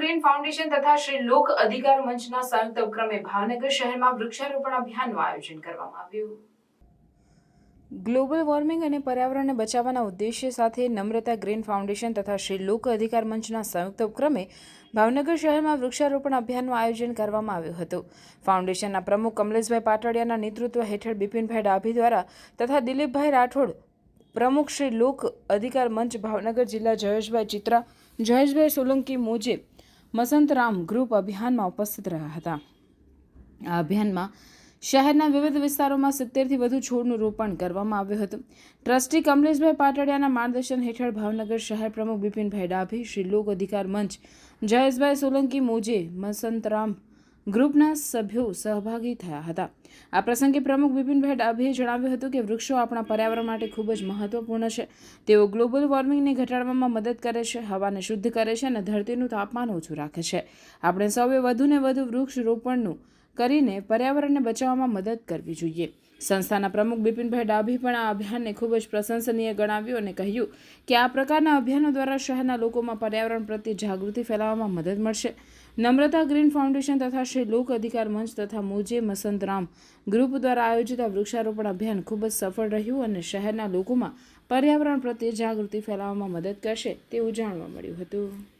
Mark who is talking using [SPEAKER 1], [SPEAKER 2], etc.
[SPEAKER 1] Green foundation તથા શ્રી લોક અધિકાર મંચના સંયુક્ત ઉપક્રમે ભાવનગર શહેરમાં વૃક્ષારોપણ અભિયાનનું આયોજન કરવામાં આવ્યું. ગ્લોબલ વોર્મિંગ અને પર્યાવરણને બચાવવાના ઉદ્દેશ્ય સાથે નમ્રતા ગ્રીન ફાઉન્ડેશન તથા શ્રી લોક અધિકાર મંચના સંયુક્ત ઉપક્રમે ભાવનગર શહેરમાં વૃક્ષારોપણ અભિયાનનું આયોજન કરવામાં આવ્યું હતું. ફાઉન્ડેશનના પ્રમુખ કમલેશભાઈ પાટડિયાના નેતૃત્વ હેઠળ બિપિનભાઈ ડાભી દ્વારા તથા દિલીપભાઈ રાઠોડ, પ્રમુખ શ્રી લોક અધિકાર મંચ ભાવનગર જિલ્લા જયેશભાઈ ચિત્રા, જયેશભાઈ સોલંકી મોજે મસંતરામ ગ્રુપ અભિયાનમાં ઉપસ્થિત રહ્યા હતા. આ અભિયાનમાં શહેરના વિવિધ વિસ્તારોમાં સિત્તેરથી વધુ છોડનું રોપણ કરવામાં આવ્યું હતું. ટ્રસ્ટી કમલેશભાઈ પાટડિયાના માર્ગદર્શન હેઠળ ભાવનગર શહેર પ્રમુખ બિપિનભાઈ ડાભી, શ્રી લોક અધિકાર મંચ જયેશભાઈ સોલંકી, મોજે મસંતરામ ગ્રુપના સભ્યો સહભાગી થયા હતા. આ પ્રસંગે પ્રમુખ બિપિનભાઈ ડાભીએ જણાવ્યું હતું કે વૃક્ષો આપણા પર્યાવરણ માટે ખૂબ જ મહત્વપૂર્ણ છે. તેઓ ગ્લોબલ વોર્મિંગને ઘટાડવામાં મદદ કરે છે, હવાને શુદ્ધ કરે છે અને ધરતીનું તાપમાન ઓછું રાખે છે. આપણે સૌએ વધુને વધુ વૃક્ષ રોપણનું કરીને પર્યાવરણને બચાવવામાં મદદ કરવી જોઈએ. સંસ્થાના પ્રમુખ બિપિનભાઈ ડાભી પણ આ અભિયાનને ખૂબ જ પ્રશંસનીય ગણાવ્યું અને કહ્યું કે આ પ્રકારના અભિયાનો દ્વારા શહેરના લોકોમાં પર્યાવરણ પ્રત્યે જાગૃતિ ફેલાવવામાં મદદ મળશે. નમ્રતા ગ્રીન ફાઉન્ડેશન તથા શ્રી લોક અધિકાર મંચ તથા મોજે મસંતરામ ગ્રુપ દ્વારા આયોજિત આ વૃક્ષારોપણ અભિયાન ખૂબ જ સફળ રહ્યું અને શહેરના લોકોમાં પર્યાવરણ પ્રત્યે જાગૃતિ ફેલાવવામાં મદદ કરશે તેવું જાણવા મળ્યું હતું.